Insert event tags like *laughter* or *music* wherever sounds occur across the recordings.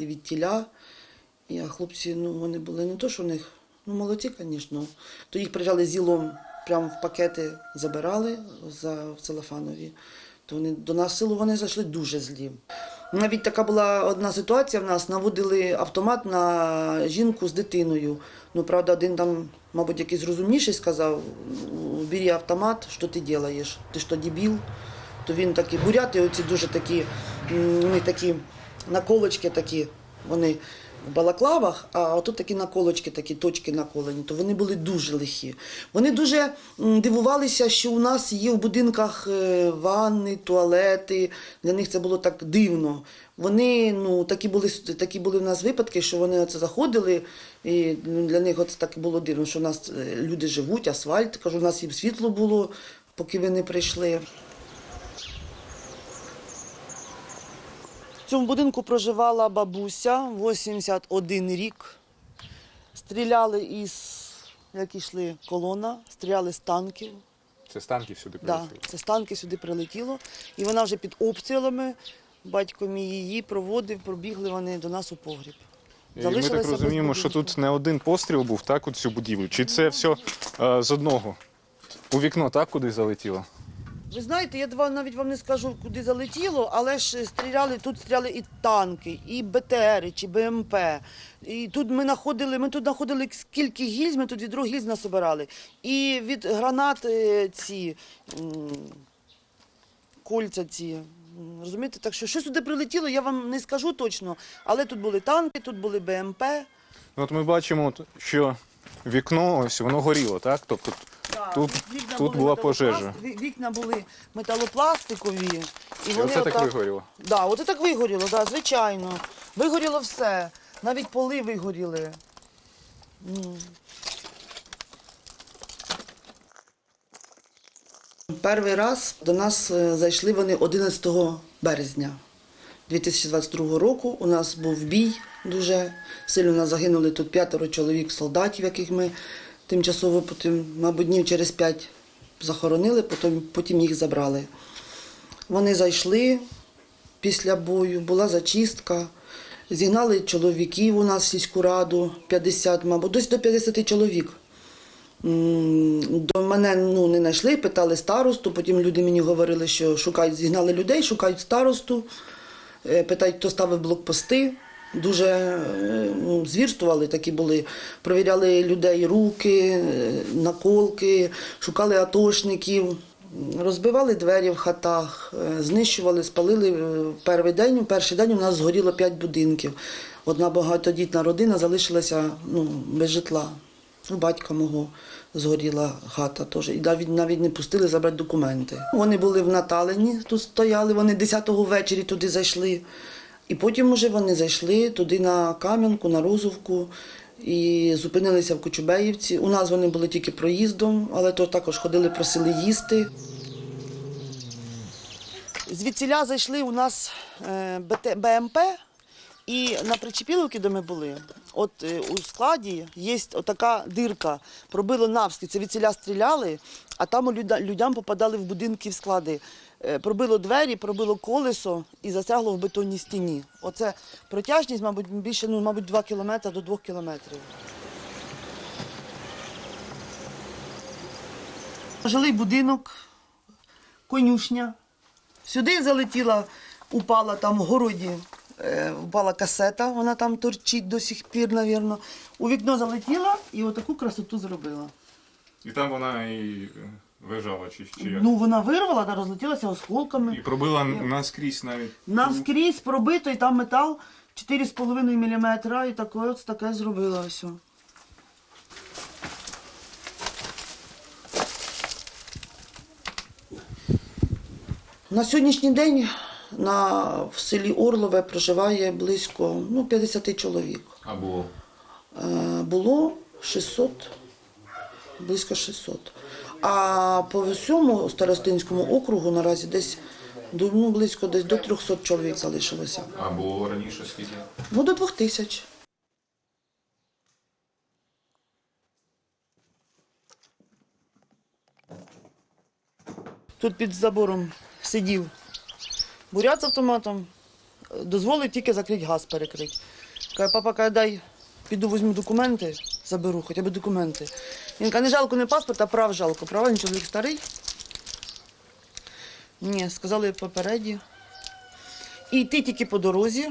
від тіля. І а хлопці, ну вони були не то, що в них, ну молодці, звісно. То їх приїжджали зілом, прямо в пакети забирали за в целофанові. То вони до нас село вони зайшли дуже злі. Навіть така була одна ситуація в нас, наводили автомат на жінку з дитиною. Ну, правда, один там, мабуть, якийсь розумніший сказав, бери автомат, що ти робиш? Ти що, дебіл? То він такі, буряти оці дуже такі, вони такі наколочки такі, вони в балаклавах, а отут такі наколочки, такі точки наколені, то вони були дуже лихі. Вони дуже дивувалися, що у нас є в будинках е, ванни, туалети. Для них це було так дивно. Вони ну, такі були такі були в нас випадки, що вони оце заходили, і ну, для них це так було дивно, що у нас е, люди живуть, асфальт. Кажу, у нас і світло було, поки ви не прийшли. В цьому будинку проживала бабуся 81 рік. Стріляли із, як йшли колона, стріляли з танків. Це з танків сюди Да, прилетіло. це з танки сюди прилетіло. І вона вже під обстрілами, батько мій її проводив, пробігли вони до нас у погріб. І ми так розуміємо, що тут не один постріл був, так, у цю будівлю. Чи це все е, з одного? У вікно, так, куди залетіло? Ви знаєте, я два- навіть вам не скажу, куди залетіло, але ж стріляли, тут стріляли і танки, і БТРи, чи БМП. І тут ми знаходили, ми тут знаходили скільки гільз, ми тут від гільз насобирали. І від гранат е, ці кольця ці. Розумієте, так що що сюди прилетіло, я вам не скажу точно. Але тут були танки, тут були БМП. От ми бачимо, що вікно ось воно горіло, так? Тобто Тут- вікна тут були була металопласт- пожежа. ві- Вікна були металопластикові. І і вони оце так отак- вигоріло. Да, от і так вигоріло, да, звичайно. Вигоріло все. Навіть поли вигоріли. М. Перший раз до нас е, зайшли вони 11 березня 2022 року. У нас був бій дуже сильно. У нас загинули тут п'ятеро чоловік солдатів, яких ми тимчасово, потім, мабуть, днів через п'ять захоронили, потім, потім їх забрали. Вони зайшли після бою, була зачистка. Зігнали чоловіків у нас в сільську раду, 50, мабуть, десь до 50 чоловік. До мене ну, не знайшли, питали старосту, потім люди мені говорили, що шукають, зігнали людей, шукають старосту, Е, питають, хто ставив блокпости. Дуже е, ну, звірствували такі були. Провіряли людей руки, е, наколки, шукали атошників, розбивали двері в хатах, е, знищували, спалили. Перший день, в перший день у нас згоріло п'ять будинків. Одна багатодітна родина залишилася ну, без житла. У батька мого згоріла хата теж. І навіть, навіть не пустили забрати документи. Вони були в Наталині, тут стояли, вони 10-го ввечері туди зайшли. І потім уже вони зайшли туди на Кам'янку, на Розовку і зупинилися в Кочубеївці. У нас вони були тільки проїздом, але то також ходили, просили їсти. Звідсіля зайшли у нас е, БМП, і на Причепіловці, де ми були, от е, у складі є така дирка, пробило навски. Це відсіля стріляли, а там людям попадали в будинки в склади. Е, Пробило двері, пробило колесо і засягло в бетонній стіні. Оце протяжність, мабуть, більше, ну, мабуть, 2 кілометри до 2 кілометрів. Жилий будинок, конюшня. Сюди залетіла, упала там в городі, е, впала касета, вона там торчить до сих пір, мабуть. У вікно залетіла і отаку красоту зробила. І там вона і лежала, чи, чи Ну, вона вирвала, та розлетілася осколками. І пробила наскрізь навіть. Навскрізь пробито, і там метал 4,5 мм, і таке от таке зробила ось. На сьогоднішній день на, в селі Орлове проживає близько ну, 50 чоловік. А було. Е, Було 600, близько 600. А по всьому Старостинському округу наразі десь до- ну, близько десь до 300 чоловік залишилося. А було раніше скільки? Ну, до 2000. Тут під забором сидів бурят з автоматом, дозволив тільки закрити газ перекрити. Каже, папа каже, дай піду візьму документи, заберу, хоча б документи. Він каже, не жалко не паспорт, а прав жалко. Права він чоловік старий. Ні, сказали попереді. І йти тільки по дорозі,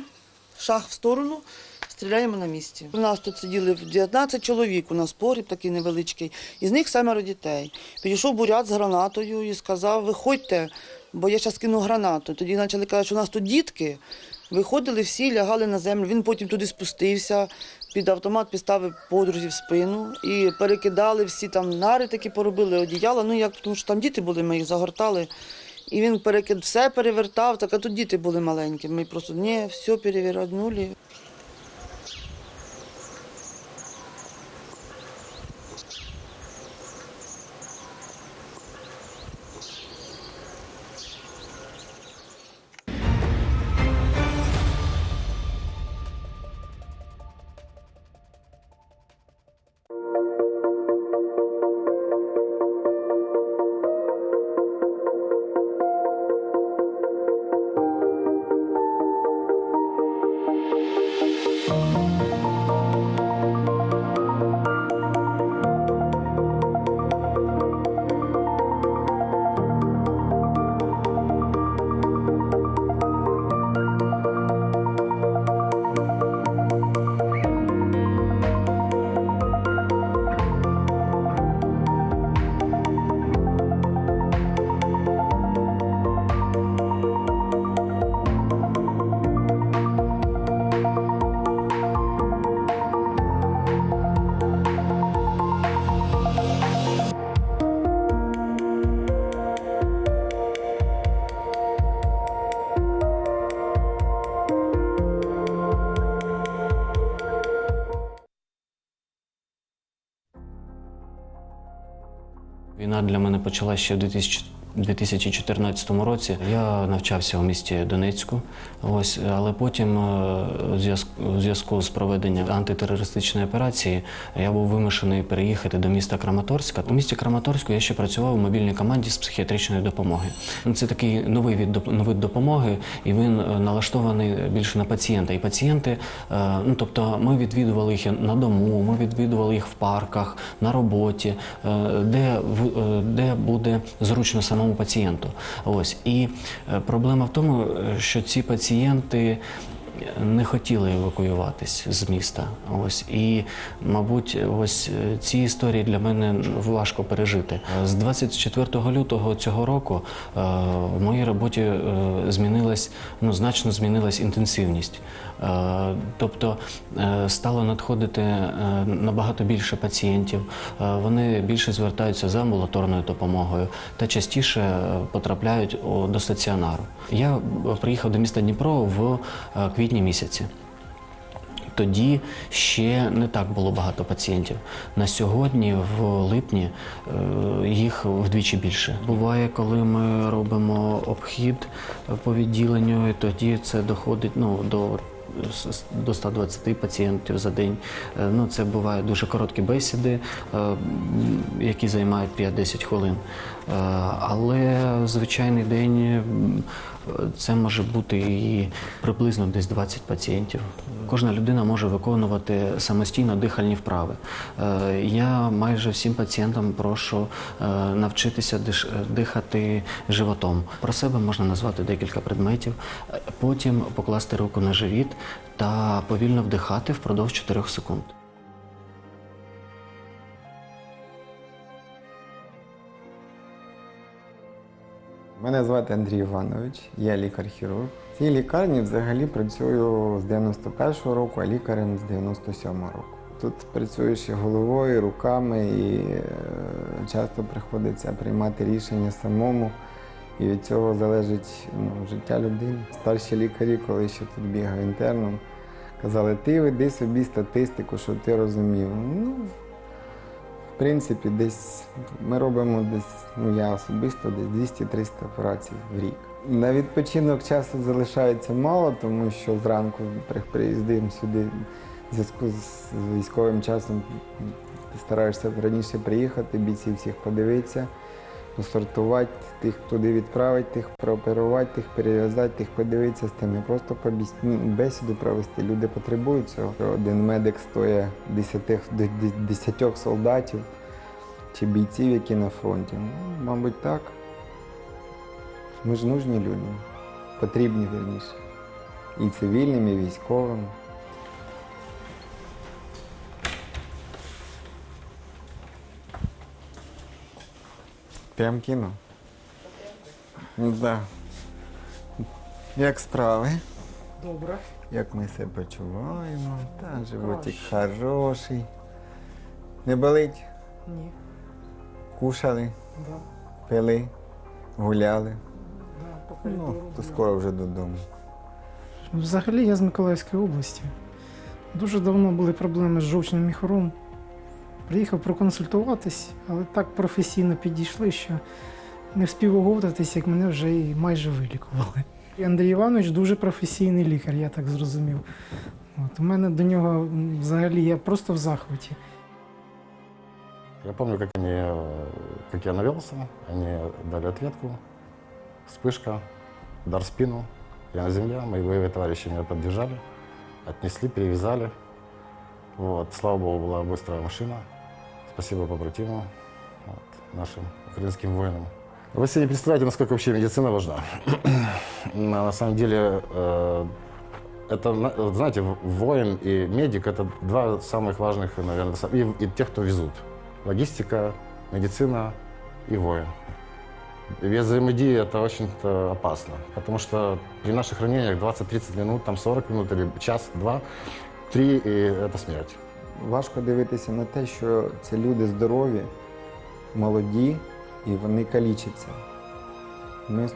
шаг в сторону, стріляємо на місці. У нас тут сиділи 19 чоловік, у нас погріб такий невеличкий, із них семеро дітей. Підійшов бурят з гранатою і сказав, виходьте, бо я зараз кину гранату. Тоді почали казати, що у нас тут дітки. Виходили всі, лягали на землю. Він потім туди спустився, під автомат підставив подрузі в спину і перекидали всі там нари такі поробили, одіяла. Ну як тому що там діти були, ми їх загортали. І він перекид все перевертав, так а тут діти були маленькі. Ми просто ні, все перевернули. Почалася ще в 2000 2014 році. Я навчався у місті Донецьку, ось, але потім е, у зв'язку- у з проведенням антитерористичної операції я був вимушений переїхати до міста Краматорська. У місті Краматорську я ще працював у мобільній команді з психіатричної допомоги. Це такий новий доп- допомоги, і він е, налаштований більше на пацієнта. І пацієнти, е, ну тобто, ми відвідували їх на дому, ми відвідували їх в парках, на роботі, де, де буде зручно самому пацієнту. Ось і е, проблема в тому, е, що ці пацієнти. Не хотіли евакуюватись з міста. Ось і, мабуть, ось е, ці історії для мене важко пережити. З 24 лютого цього року е, в моїй роботі е, змінилась, ну значно змінилась інтенсивність. Тобто стало надходити набагато більше пацієнтів, вони більше звертаються за амбулаторною допомогою та частіше потрапляють до стаціонару. Я приїхав до міста Дніпро в е, квітні місяці. Тоді ще не так було багато пацієнтів. На сьогодні, в липні, е, їх вдвічі більше. Буває, коли ми робимо обхід е, по відділенню, і тоді це доходить ну, до. До 120 пацієнтів за день. Е, Ну, це бувають дуже короткі бесіди, які займають 5-10 хвилин. Але звичайний день це може бути і приблизно десь 20 пацієнтів. Кожна людина може виконувати самостійно дихальні вправи. Е, Я майже всім пацієнтам прошу е, навчитися дихати животом. Про себе можна назвати декілька предметів, потім покласти руку на живіт та повільно вдихати впродовж 4 секунд. Мене звати Андрій Іванович, я лікар-хірург. В цій лікарні взагалі працюю з 91-го року, а лікарем з 97-го року. Тут працюєш і головою, і руками, і е, часто приходиться приймати рішення самому. І від цього залежить ну, життя людини. Старші лікарі, коли ще тут бігав інтерном, казали, ти веди собі статистику, щоб ти розумів. Ну, принципі, десь ми робимо десь, ну я особисто десь 200-300 операцій в рік. На відпочинок часу залишається мало, тому що зранку при- приїздимо сюди в зв'язку з військовим часом. Стараєшся раніше приїхати, бійців всіх подивитися. Посортувати, тих туди відправити, тих прооперувати, тих перев'язати, тих подивитися з тим. Не просто побіс- ну, бесіду провести. Люди потребують цього. Один медик стоїть десяти, де- де- десятьох солдатів чи бійців, які на фронті. Ну, мабуть, так. Ми ж нужні людям. Потрібні вірніше. І цивільним, і військовим. Прям кіно. Да. Як справи? Добре. Як ми себе почуваємо? Та животик хороший. Не болить? Ні. Кушали, Да. пили, гуляли. Да, по Ну, то скоро вже додому. Взагалі я з Миколаївської області. Дуже давно були проблеми з жовчним міхором. Приїхав проконсультуватись, але так професійно підійшли, що не встиг оговтатись, як мене вже і майже вилікували. І Андрій Іванович дуже професійний лікар, я так зрозумів. От, у мене до нього м, взагалі я просто в захваті. Я помню, как они, э, как я навелся, они дали ответку, вспышка, удар в спину, я на земле, мои боевые товарищи меня поддержали, отнесли, перевязали. Вот. Слава богу, была быстрая машина. Спасибо побратимам, вот, нашим украинским воинам. Вы себе не представляете, насколько вообще медицина важна. *clears throat* На самом деле, э, это, знаете, воин и медик – это два самых важных, наверное, и, и тех, кто везут. Логистика, медицина и воин. Без взаимодействия это очень опасно, потому что при наших ранениях 20-30 минут, там 40 минут или час, два, три, и это смерть. Важко дивитися на те, що це люди здорові, молоді і вони калічаться. Ми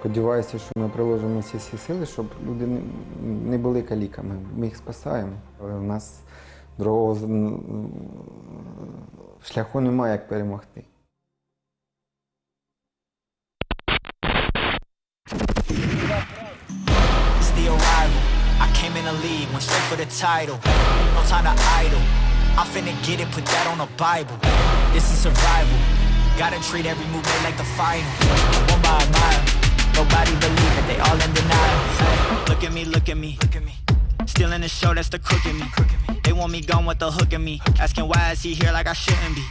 сподіваюся, що ми приложимо всі всі сили, щоб люди не, були каліками. Ми їх спасаємо. Але у нас другого шляху немає, як перемогти. I came in the league, went straight for the title. No time to idle. I'm finna get it, put that on the Bible. This is survival. Gotta treat every move like the final. One by a mile. Nobody believe it, they all in denial. Look at me, look at me, look at me. Still in the show, that's the crook in me. They want me gone with the hook in me. Asking why is he here like I shouldn't be.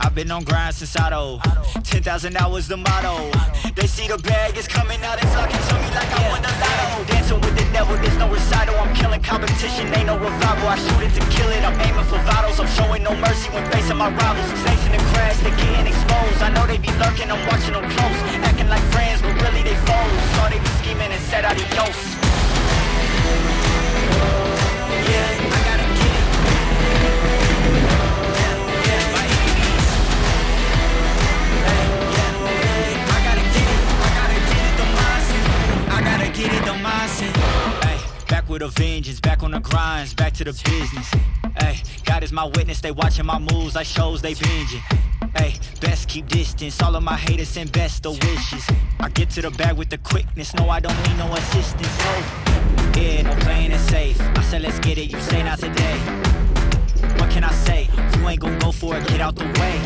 I've been on grind since old. 10,000 hours the motto. They see the bag is coming out and flocking to me like I won the lotto. Dancing with the devil, there's no recital. I'm killing competition, ain't no revival. I shoot it to kill it. I'm aiming for vitals. I'm showing no mercy when facing my rivals. In the grass, they getting exposed. I know they be lurking, I'm watching them close. Acting like friends, but really they foes. Saw they be scheming and said adios. Grinds, back to the business. Hey, God is my witness, they watching my moves like shows they binging. Hey, best keep distance, all of my haters send best of wishes. I get to the bag with the quickness, no, I don't need no assistance. No. Yeah, no playing it safe. I said, let's get it, you say not today. What can I say? You ain't gon' go for it, get out the way.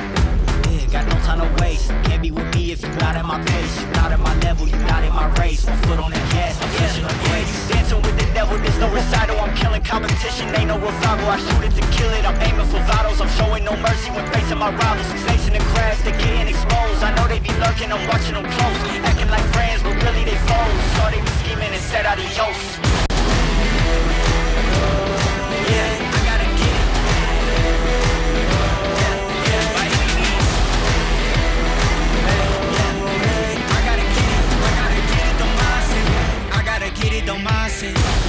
Yeah, got no time to waste. Can't be with me if you're not at my pace. You not at my level, you're not in my race. One foot on the gas, I'm pushing the brakes. You dancing with the devil, there's no recital. Ain't no revival. I shoot it to kill it, I'm aiming for vitals. I'm showing no mercy when facing my rivals. Snakes in the grass, they getting exposed. I know they be lurking, I'm watching them close. Acting like friends, but really they foes. Saw they be scheming and said adios. Gotta get it.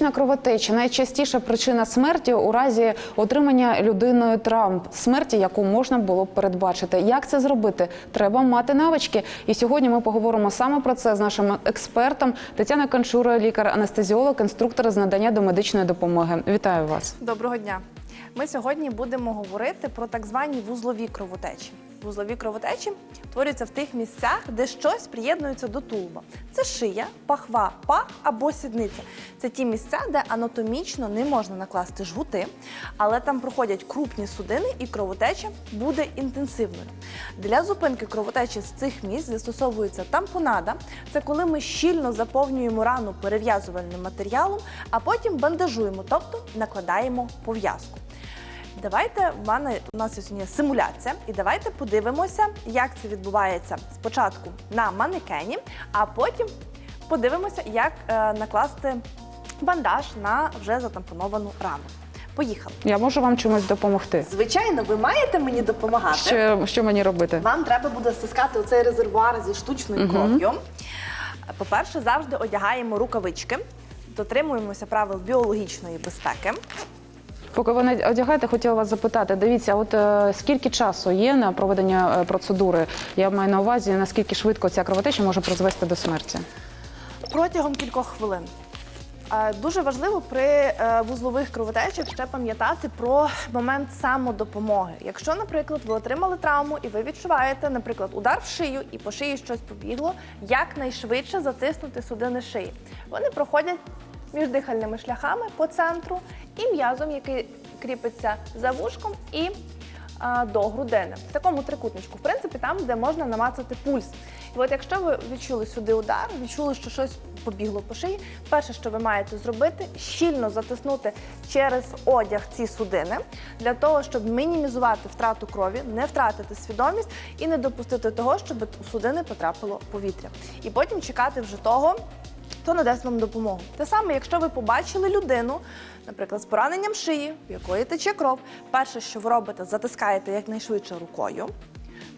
Травматична кровотеча найчастіша причина смерті у разі отримання людиною травм, смерті, яку можна було б передбачити. Як це зробити? Треба мати навички. І сьогодні ми поговоримо саме про це з нашим експертом Тетяною Канчурою, лікар-анестезіолог, інструктор з надання домедичної допомоги. Вітаю вас. Доброго дня. Ми сьогодні будемо говорити про так звані вузлові кровотечі. Вузлові кровотечі творюються в тих місцях, де щось приєднується до тулуба. Це шия, пахва, пах або сідниця. Це ті місця, де анатомічно не можна накласти жгути, але там проходять крупні судини і кровотеча буде інтенсивною. Для зупинки кровотечі з цих місць застосовується тампонада. Це коли ми щільно заповнюємо рану перев'язувальним матеріалом, а потім бандажуємо, тобто накладаємо пов'язку. Давайте в мене у нас є сьогодні симуляція, і давайте подивимося, як це відбувається спочатку на манекені, а потім подивимося, як е, накласти бандаж на вже затампоновану рану. Поїхали. Я можу вам чимось допомогти. Звичайно, ви маєте мені допомагати. Що, що мені робити? Вам треба буде стискати оцей резервуар зі штучною кров'ю. По-перше, завжди одягаємо рукавички, дотримуємося правил біологічної безпеки. Поки ви не одягаєте, хотіла вас запитати. Дивіться, от е, скільки часу є на проведення е, процедури? Я маю на увазі, наскільки швидко ця кровотеча може призвести до смерті. протягом кількох хвилин. Е, Дуже важливо при е, вузлових кровотечах ще пам'ятати про момент самодопомоги. Якщо, наприклад, ви отримали травму і ви відчуваєте, наприклад, удар в шию і по шиї щось побігло, якнайшвидше затиснути судини шиї. Вони проходять між дихальними шляхами по центру і м'язом, який кріпиться за вушком, і до грудини. В такому трикутничку, в принципі, там, де можна намацати пульс. І от якщо ви відчули сюди удар, відчули, що щось побігло по шиї, перше, що ви маєте зробити, щільно затиснути через одяг ці судини для того, щоб мінімізувати втрату крові, не втратити свідомість і не допустити того, щоб в судини потрапило повітря. І потім чекати вже того, хто надасть вам допомогу. Те саме, якщо ви побачили людину, наприклад, з пораненням шиї, в якої тече кров, перше, що ви робите, затискаєте якнайшвидше рукою,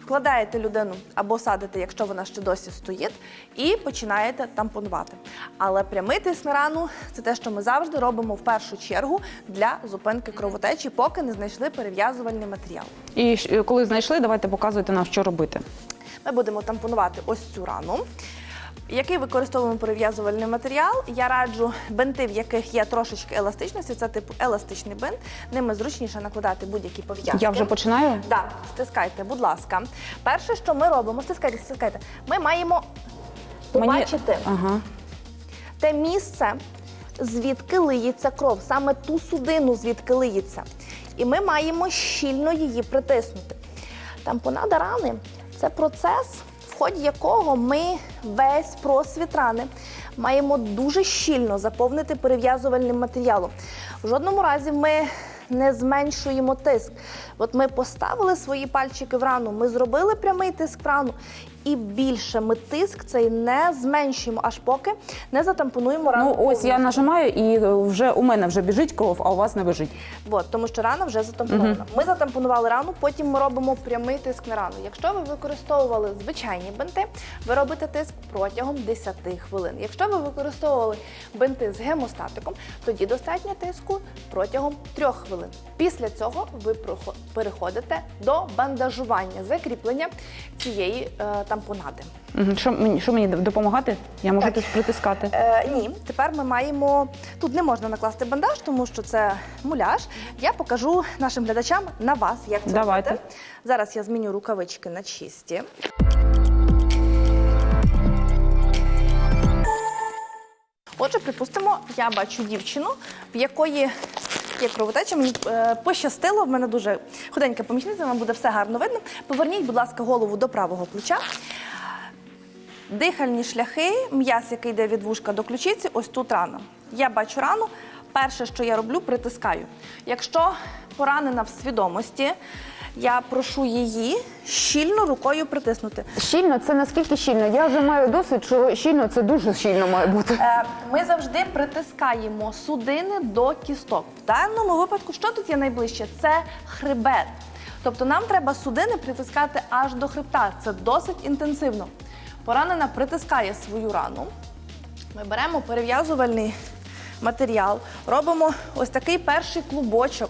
вкладаєте людину або садите, якщо вона ще досі стоїть, і починаєте тампонувати. Але прямий тиск на рану це те, що ми завжди робимо в першу чергу для зупинки кровотечі, поки не знайшли перев'язувальний матеріал. І коли знайшли, давайте показуйте нам, що робити. Ми будемо тампонувати ось цю рану. Який використовуємо перев'язувальний матеріал? Я раджу бинти, в яких є трошечки еластичності, це типу еластичний бинт. Ними зручніше накладати будь-які пов'язки. Я вже починаю? Так, стискайте, будь ласка. Перше, що ми робимо, стискайте, стискайте. Ми маємо побачити Ага. те місце, звідки лиється кров, саме ту судину, звідки лиється. І ми маємо щільно її притиснути. Тампонада рани це процес, в ході якого ми весь просвіт рани маємо дуже щільно заповнити перев'язувальним матеріалом. В жодному разі ми не зменшуємо тиск. От ми поставили свої пальчики в рану, ми зробили прямий тиск в рану, і більше ми тиск цей не зменшуємо, аж поки не затампонуємо рану. Ну ось я нажимаю, і е, вже у мене вже біжить кров, а у вас не біжить. От, тому що рана вже затампонована. Ми затампонували рану, потім ми робимо прямий тиск на рану. Якщо ви використовували звичайні бинти, ви робите тиск протягом 10 хвилин. Якщо ви використовували бинти з гемостатиком, тоді достатньо тиску протягом 3 хвилин. Після цього ви переходите до бандажування, закріплення цієї е, тампонади. Що мені що мені допомагати? Я можу тут притискати. Е, ні, тепер ми маємо. Тут не можна накласти бандаж, тому що це муляж. Я покажу нашим глядачам на вас, як це Давайте. робити. Зараз я зміню рукавички на чисті. Отже, припустимо, я бачу дівчину, в якої є кровотеча. Мені е, пощастило, в мене дуже худенька помічниця, вам буде все гарно видно. Поверніть, будь ласка, голову до правого плеча. Дихальні шляхи, м'яс, який йде від вушка до ключиці, ось тут рана. Я бачу рану. Перше, що я роблю, притискаю. Якщо поранена в свідомості, я прошу її щільно рукою притиснути. Щільно це наскільки щільно? Я вже маю досвід, що щільно це дуже щільно має бути. Е, Ми завжди притискаємо судини до кісток. В даному випадку, що тут є найближче? Це хребет. Тобто нам треба судини притискати аж до хребта. Це досить інтенсивно. Поранена притискає свою рану. Ми беремо перев'язувальний матеріал, робимо ось такий перший клубочок,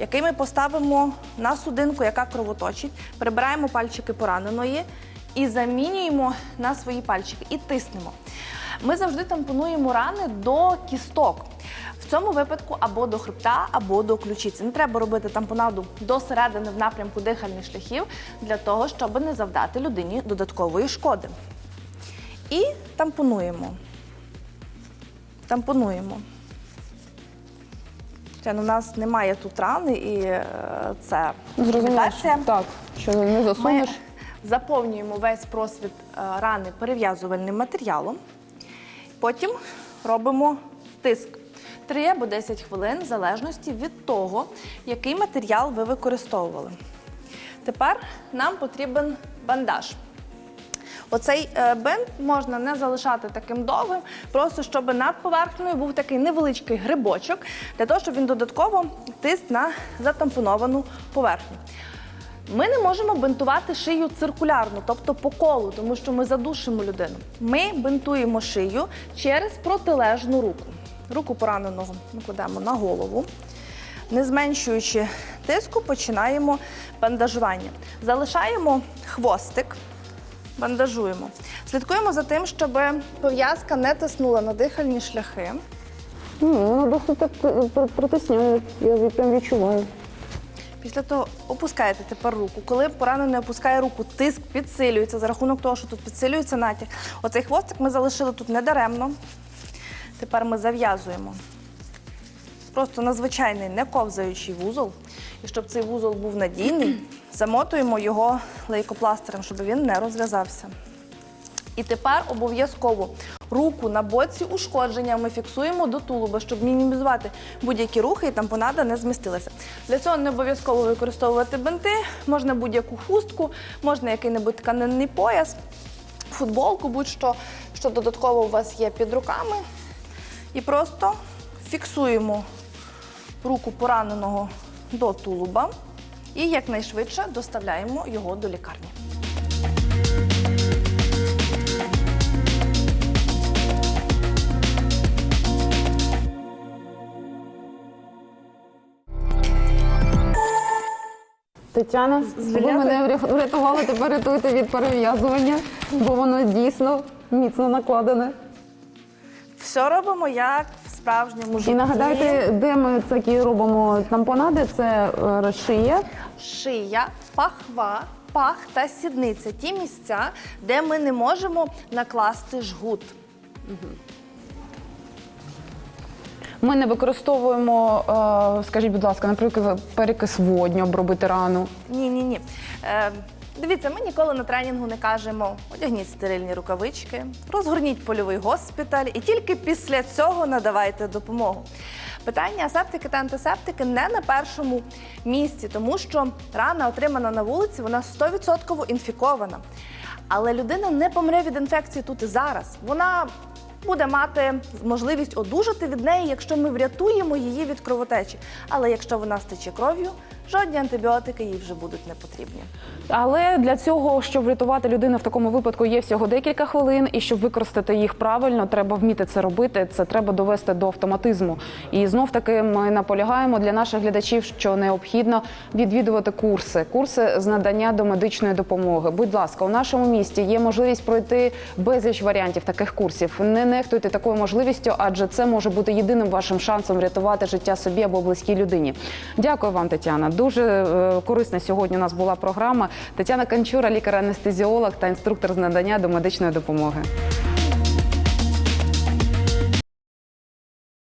який ми поставимо на судинку, яка кровоточить, прибираємо пальчики пораненої і замінюємо на свої пальчики і тиснемо. Ми завжди тампонуємо рани до кісток. В цьому випадку або до хребта, або до ключиці. Не треба робити тампонаду до середини в напрямку дихальних шляхів для того, щоб не завдати людині додаткової шкоди. І тампонуємо. Тампонуємо. Ну, у нас немає тут рани, і е, це імітація. Так, що не Ми засунеш. заповнюємо весь просвіт е, рани перев'язувальним матеріалом. Потім робимо тиск 3 або 10 хвилин, в залежності від того, який матеріал ви використовували. Тепер нам потрібен бандаж. Оцей е, бинт можна не залишати таким довгим, просто щоб над поверхнею був такий невеличкий грибочок, для того, щоб він додатково тиск на затампоновану поверхню. Ми не можемо бинтувати шию циркулярно, тобто по колу, тому що ми задушимо людину. Ми бинтуємо шию через протилежну руку. Руку пораненого ми кладемо на голову. Не зменшуючи тиску, починаємо бандажування. Залишаємо хвостик, бандажуємо. Слідкуємо за тим, щоб пов'язка не тиснула на дихальні шляхи. Воно досить так протисняє, я прям відчуваю. Після того опускаєте тепер руку. Коли поранений опускає руку, тиск підсилюється за рахунок того, що тут підсилюється натяг. Оцей хвостик ми залишили тут недаремно. Тепер ми зав'язуємо. Просто на звичайний не ковзаючий вузол. І щоб цей вузол був надійний, замотуємо його лейкопластирем, щоб він не розв'язався. І тепер обов'язково руку на боці ушкодження ми фіксуємо до тулуба, щоб мінімізувати будь-які рухи і тампонада не змістилася. Для цього не обов'язково використовувати бинти, можна будь-яку хустку, можна який-небудь тканинний пояс, футболку, будь-що, що додатково у вас є під руками. І просто фіксуємо руку пораненого до тулуба і якнайшвидше доставляємо його до лікарні. Тетяна, ви мене вря- врятували, тепер рятуйте від перев'язування, бо воно дійсно міцно накладене. Все робимо як в справжньому житті. І нагадайте, де ми такі робимо тампонади, це е, шия. шия, пахва, пах та сідниця ті місця, де ми не можемо накласти жгут. Ми не використовуємо, е, скажіть, будь ласка, наприклад, перекис водню обробити рану. Ні, ні, ні. Е, дивіться, ми ніколи на тренінгу не кажемо одягніть стерильні рукавички, розгорніть польовий госпіталь і тільки після цього надавайте допомогу. Питання асептики та антисептики не на першому місці, тому що рана, отримана на вулиці, вона 100% інфікована. Але людина не помре від інфекції тут і зараз. Вона буде мати можливість одужати від неї, якщо ми врятуємо її від кровотечі. Але якщо вона стече кров'ю, жодні антибіотики їй вже будуть не потрібні. Але для цього, щоб врятувати людину в такому випадку, є всього декілька хвилин, і щоб використати їх правильно, треба вміти це робити. Це треба довести до автоматизму. І знов таки ми наполягаємо для наших глядачів, що необхідно відвідувати курси, курси з надання до медичної допомоги. Будь ласка, у нашому місті є можливість пройти безліч варіантів таких курсів. Не нехтуйте такою можливістю, адже це може бути єдиним вашим шансом врятувати життя собі або близькій людині. Дякую вам, Тетяна. Дуже е, корисна сьогодні у нас була програма. Тетяна Канчура, лікар-анестезіолог та інструктор з надання до медичної допомоги.